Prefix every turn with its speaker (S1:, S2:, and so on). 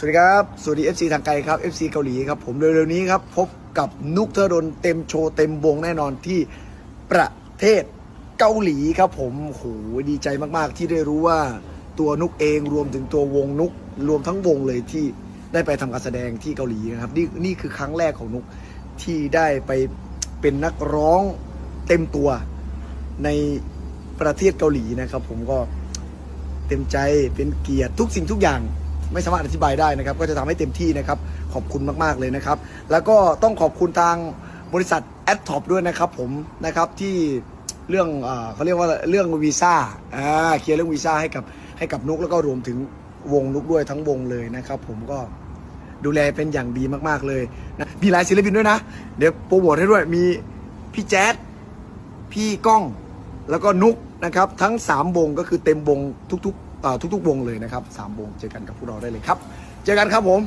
S1: สวัสดีครับ สวัสดี FC ทางไกลครับ FC เกาหลีครับ ผมเร็วๆนี้ครับ พบกับนุกเทอร์ดนเต็มโชว์เต็มวงแน่นอนที่ประเทศเกาหลีครับผมโหดีใจมากๆ ที่ได้รู้ว่าตัวนุกเองรวมถึงตัววงนุกรวมทั้งวงเลยที่ได้ไปทำการแสดงที่เกาหลีนะครับ นี่นี่คือครั้งแรกของนุกที่ได้ไปเป็นนักร้องเต็มตัวในประเทศเกาหลีนะครับ ผมก็เต็มใจเป็นเกียรติทุกสิ่งทุกอย่าง ไม่สามารถอธิบายได้นะครับ ก็จะทำให้เต็มที่นะครับ ขอบคุณมากๆเลยนะครับ แล้วก็ต้องขอบคุณทางบริษัทแอดท็อปด้วยนะครับผมนะครับที่เรื่องเอเขาเรียกว่าเรื่องวีซ่าเคลียร์เรื่องวีซ่าให้กับให้กับนุกแล้วก็รวมถึงวงนุกด้วยทั้งวงเลยนะครับ ผมก็ดูแลเป็นอย่างดีมากๆเลยนะมีหลายศิลปินด้วยนะ เดี๋ยวโปรโมทให้ด้วยมีพี่แจ๊ดพี่ก้องแล้วก็นุกนะครับ ทั้ง 3 วงก็คือเต็มวงทุกๆ ทุกๆวงเลยนะครับสามวงเจอกันกับพวกเราได้เลยครับ เจอกันครับผม